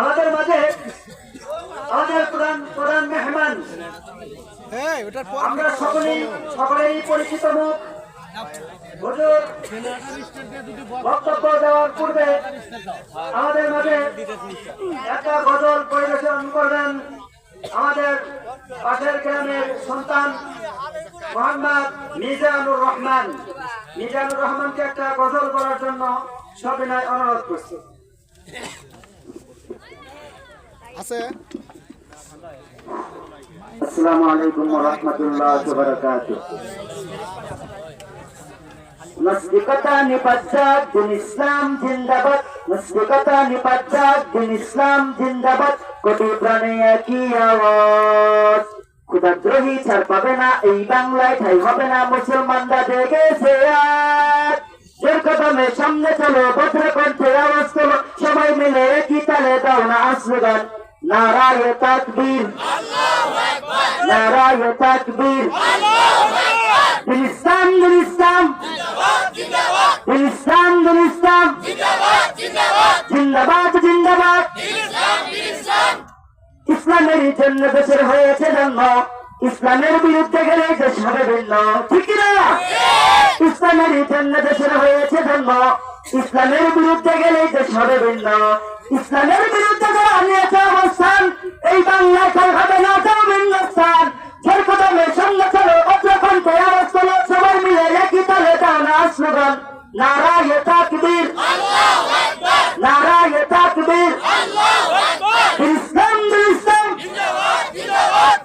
আমাদের মাঝে আমাদের প্রধান প্রধান মেহমান। আমরা সকলেই সকলেই পরিচিত মুখ। হুজুর বক্তব্য দেওয়ার পূর্বে আমাদের মাঝে একটা গজল পরিবেশন করবেন। আমাদের পাশের গ্রামের সন্তান মোহাম্মদ মিজানুর রহমান। মিজানুর রহমানকে একটা গজল করার জন্য সবিনয় অনুরোধ করছি। আছে? আসসালামু আলাইকুম ওয়া রাহমাতুল্লাহি ওয়া বারাকাতুহু। নাস্তিকতা নিপাজ্জাক দিন ইসলাম জিন্দাবাদ। নাস্তিকতা নিপাজ্জাক দিন ইসলাম জিন্দাবাদ। কোটি প্রাণে একই আওয়াজ। ক্ষুদাদ্রোহী ছাড় পাবে না, এই বাংলায় ঠাই হবে না। মুসলমানরা জেগেছে আজ জোর কদমে সামনে চলো বজ্র কণ্ঠে আওয়াজ তোলো। সবাই মিলে একই তালে দাও না আসলগান নারায় তাকবীর। নারায় তাকবীর। দিন ইসলাম দিন ইসলাম জিন্দাবাদ জিন্দাবাদ। ইসলামের জন্য দেশের হয়েছে জন্ম। ইসলামের বিরুদ্ধে গেলে দেশ হবে ভিন্ন। ঠিক না ইসলামের জন্য দেশের হয়েছে জন্ম। ইসলামের বিরুদ্ধে গেলে দেশ হবে ভিন্ন। ইসলামের বিরুদ্ধে যারা নিয়েছে এই বাংলায় হবে না যাও ভিন্ন স্থান ঝড় কদমের সঙ্গে চলো, অগ্রকণ্ঠে আওয়াজ তোলো, সবাই মিলে একই তালে দাও না স্লোগান নারায় তাকবীর। নারায় তাকবীর। ইসলাম ইসলাম।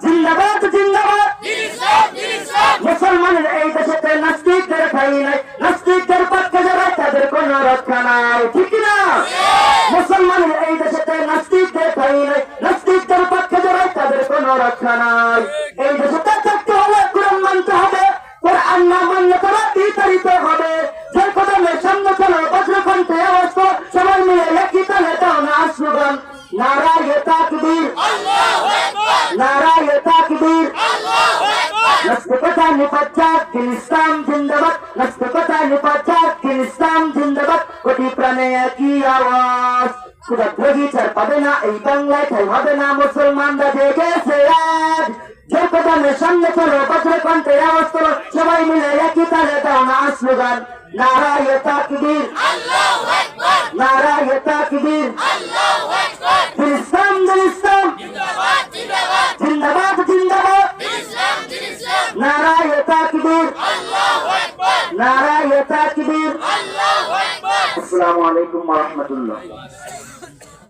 জিন্দাবাদ জিন্দাবাদ। মুসলমানের এই দেশেতে নাস্তিকদের ঠাই নাই। কোন রক্ষা নাই এই দেশেতে থাকতে হলে কোরআন মানতে হবে কোরআন না মানলে তারা বিতাড়িত হবে যে কদমের সামনে চলো বজ্রকণ্ঠে আওয়াজ করো, সবাই মিলে একই তালে দাও না স্লোগান নারায় তাকবীর নারায় তাকবীর নাস্তিকতা নিপাচাক দিন ইসলাম জিন্দাবাদ নাস্তিকতা নিপাচাক দিন ইসলাম জিন্দাবাদ কোটি প্রাণে একই আওয়াজ ক্ষুদাদ্রোহী ছাড় পাবে না এই বাংলায় ঠাই হবে না মুসলমানরা জেগেছে আজ যে কদমের সামনে চলো বজ্র কণ্ঠে আওয়াজ করো সবাই মিলে একই তালে দাও না স্লোগান নারায় তাকবীর নারায় তাকবীর দিন ইসলাম দিন ইসলাম জিন্দাবাদ জিন্দাবাদ নারায় তাকবীর নারায় তাকবীর। আসসালামু আলাইকুম ওয়া রাহমাতুল্লাহ।